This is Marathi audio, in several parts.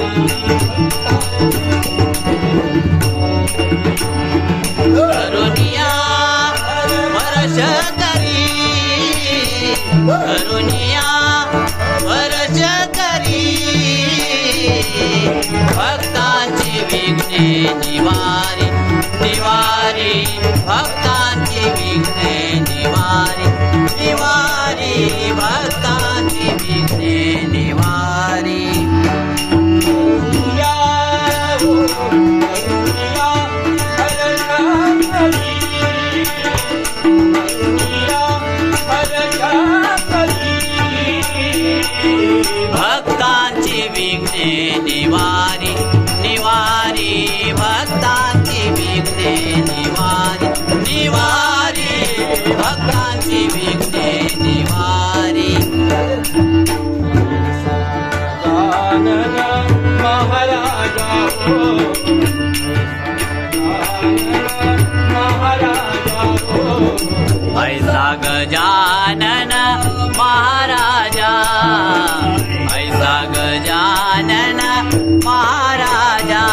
Thank you. भक्तांची विघ्ने निवारी निवारी भक्तांची विघ्ने निवारी निवारी भक्तांची विघ्ने निवारी. महाराजा ऐसा गजानन महाराजा। ऐसा ग जान महाराजा महाराजा।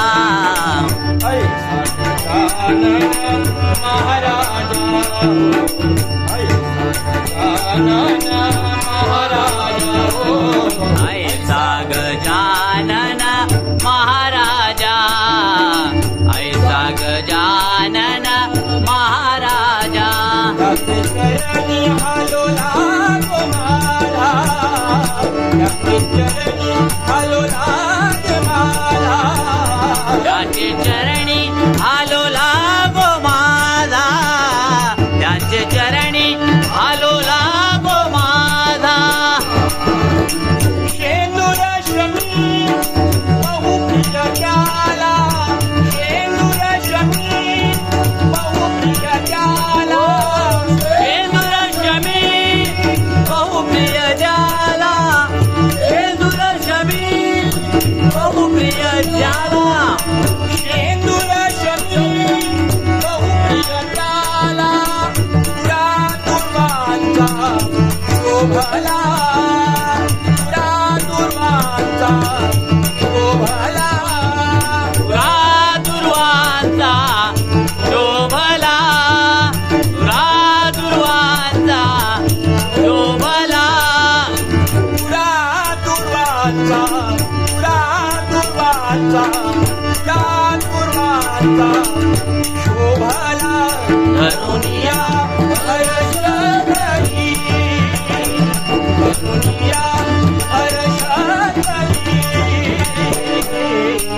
Did you? देवाचा शोभाला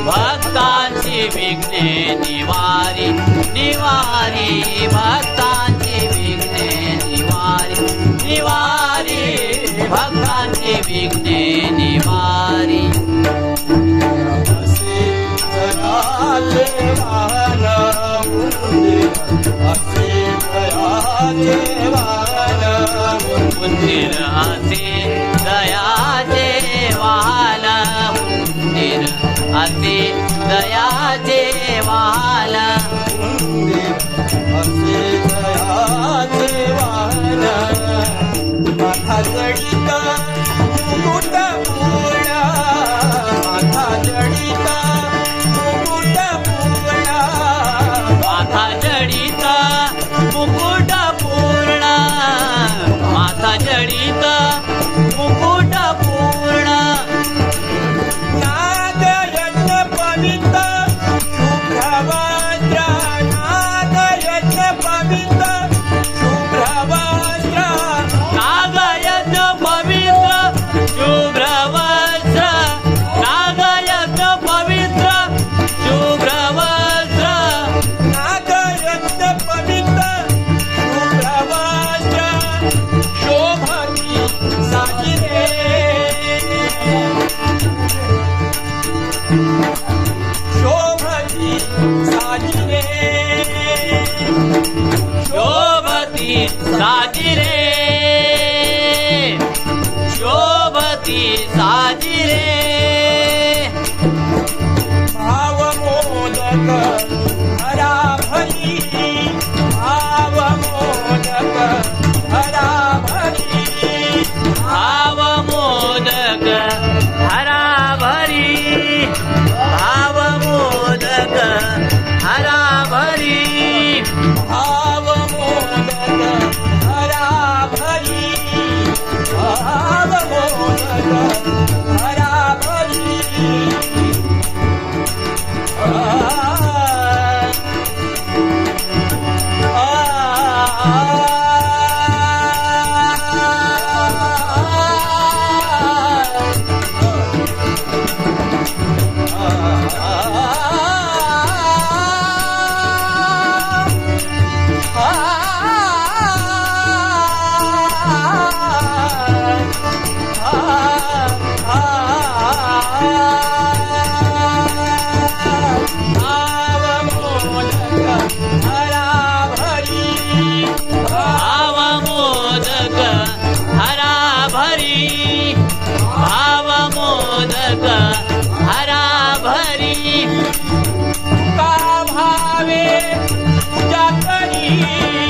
भक्तांची विघ्ने निवारी निवारी. भक्तांची विघ्ने निवारी निवारी. भक्तांची विघ्ने निरसे दयाचे वाला निरसे दयाचे वाला निरसे दयाचे वाला माथा जडिता मुकुट पूर्ण. माथा जडिता साजिरे शोभती साजिरे. भाव मोदक हरा भरी भाव मोदक हरा तुका भावे पूजा करी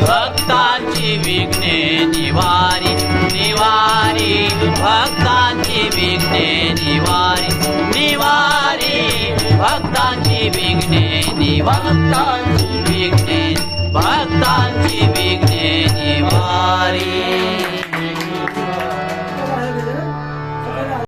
भक्तांची विघ्ने निवारी निवारी. भक्तांची विघ्ने निवारी निवारी. भक्तांची विघ्ने निवारी विघ्ने भक्तांची विघ्ने निवारी.